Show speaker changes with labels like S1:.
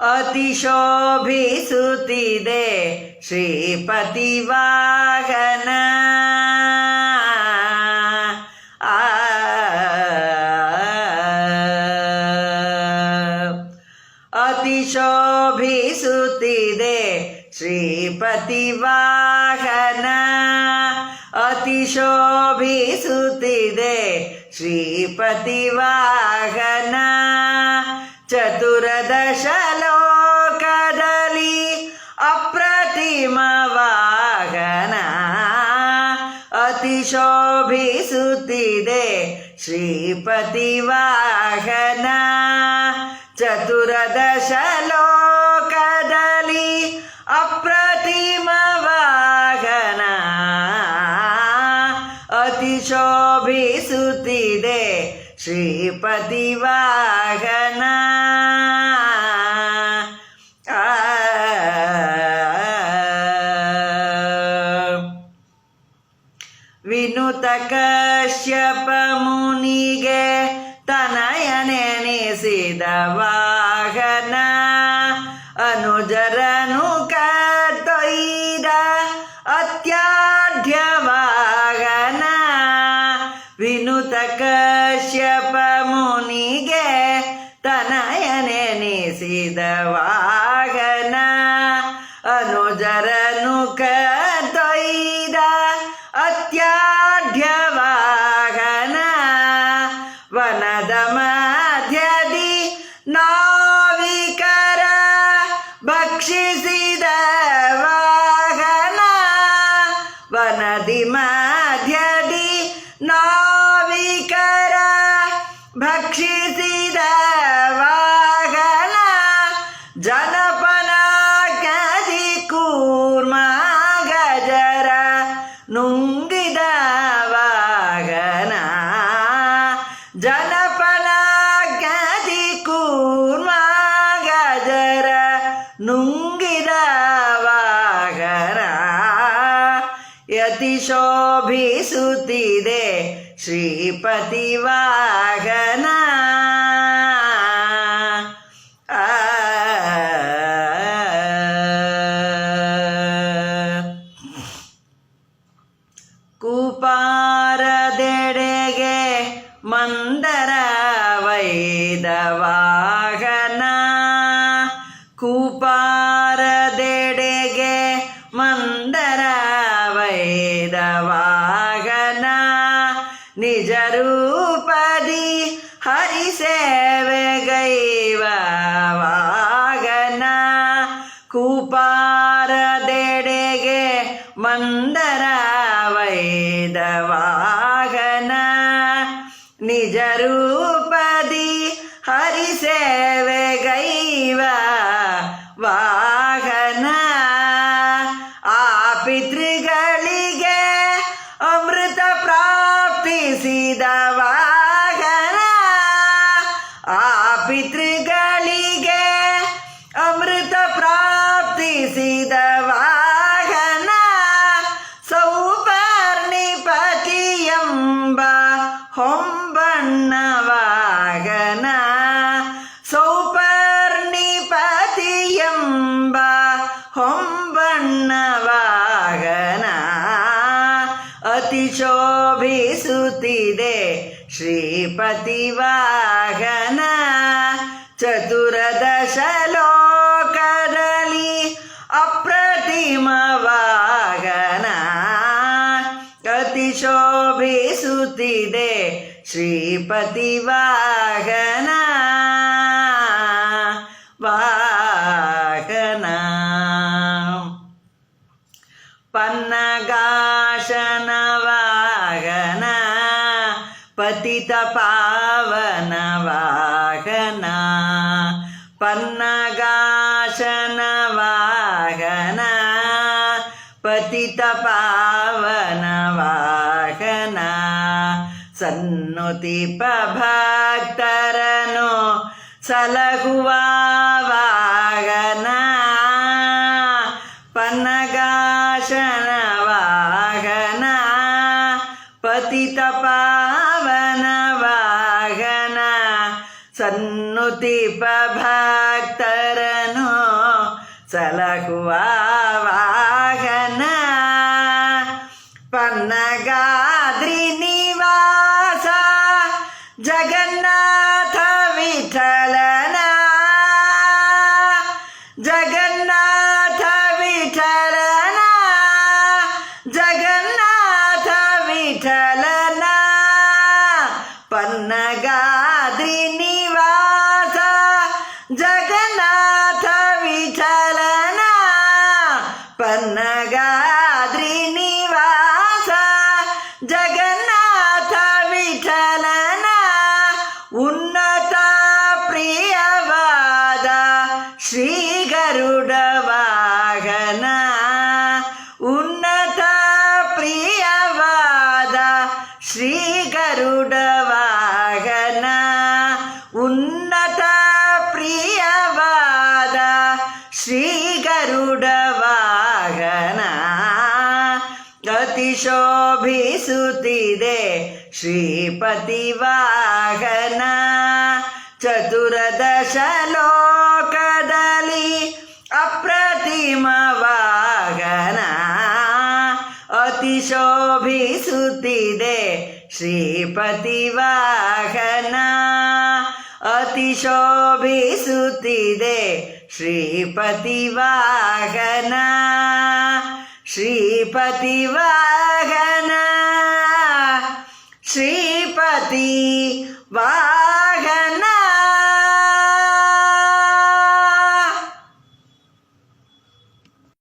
S1: ಅತಿಶೋಭಿಸುತ್ತಿದೆ ಶ್ರೀಪತಿ ವಾಹನ ಆ ಅತಿಶೋಭಿಸುತ್ತಿದೆ ಶ್ರೀಪತಿ ವಾಹನ ಅತಿಶೋಭಿಸುತ್ತಿದೆ ಶ್ರೀಪತಿ ವಾಹನ ಚತುರದಶ ಲೋಕದಲ್ಲಿ ಅಪ್ರತಿಮ ವಾಗನ ಅತಿಶೋಭಿಸುತ್ತಿದೆ ಶ್ರೀಪತಿ ವಾಹನ. ಚತುರದಶ ಲೋಕದಲ್ಲಿ ಅಪ್ರತಿಮ ವಾಹನ ಅತಿಶೋಭಿಸುತ್ತಿದೆ ಶ್ರೀಪತಿ ವಾಹನ. ವಿನುತ ಕಶ್ಯಪ ಮುನಿಗೆ ತನಯನೆನಿಸಿದ ವಾಹನ ಅನುಜರನು ಕತ್ತೊಯ್ದ ಅತ್ಯಾಢ್ಯ ವಾಹನ. ವಿನುತ ಕಶ್ಯಪ ಮುನಿಗೆ ತನಯನೆನಿಸಿದ ವಾಹನ. ಮಧ್ಯದಿ ನಾವಿಕರ ಭಕ್ಷಿಸಿದ ವಾಹನ ವನದಿ ಮಧ್ಯದಿ ನಾವಿಕರ ಭಕ್ಷಿಸಿದ ವಾಹನ ಜನಪನ ಕದಿ ಕೂರ್ಮ ಗಜರ ನುಂಗಿದ ಯತಿ ಶೋಭಿಸುತ್ತಿದೆ ಶ್ರೀಪತಿ ವಾಹನ ಕುಪಾರದೆಡೆಗೆ ಮಂದರ ವೈದ ವಾಹನ. ಕುಪಾರದೆಡೆಗೆ ನಿಜ ರೂಪದಿ ಹರಿಸೇವೆಗೈವ ವಾಹನ ಆ ಪಿತೃಗಳಿಗೆ ಅಮೃತ ಪ್ರಾಪ್ತಿಸಿದ ವಾಹನ ಆ ಪಿತೃಗಳಿಗೆ ಶೋಭಿಸುತ್ತಿದೆ. ಶ್ರೀಪತಿ ವಾಹನ ಚತುರದಶ ಲೋಕದಲ್ಲಿ ಅಪ್ರತಿಮ ವಾಹನ ಅತಿ ಶೋಭಿಸುತ್ತಿದೆ ಶ್ರೀಪತಿ ವಾಹನ ವಾಹನ ಪತಿತ ಪಾವನ ವಾಹನ, ಪನ್ನಗಾಶನ ವಾಹನ, ಪತಿತ ಪಾವನ ವಾಹನ, ಸನ್ನುತಿ ಭಕ್ತರನು ಸಲಗುವ ವಾಹನ, ಪನ್ನಗಾಶನ ವಾಹನ, ಪತಿತ ಪಾವನ ವಾಹನ ಸನ್ನುತಿಪ ಭಕ್ತರನು ಸಲಹುವ ವಾಹನ ಪನ್ನಗಾದ್ರಿ പന്നഗാദ്രിനിവാസ ജഗന്നാഥ വിഠലന ഉന്നത പ്രിയവാദ ശ്രീ വാഹന. ഉന്നത പ്രിയവാദ ശ്രീ വാഹന. ഉന്ന ಶೋಭಿಸುತ್ತಿದೆ ಶ್ರೀಪತಿ ವಾಹನ ಚತುರದಶ ಲೋಕದಲ್ಲಿ ಅಪ್ರತಿಮ ವಾಹನ ಅತಿಶೋಭಿಸುತ್ತಿದೆ. ಶ್ರೀಪತಿ ವಾಹನ ಅತಿಶೋಭಿಸುತ್ತಿದೆ. ಶ್ರೀಪತಿ ವಾಹನ ಶ್ರೀಪತಿ శ్రీపతి వా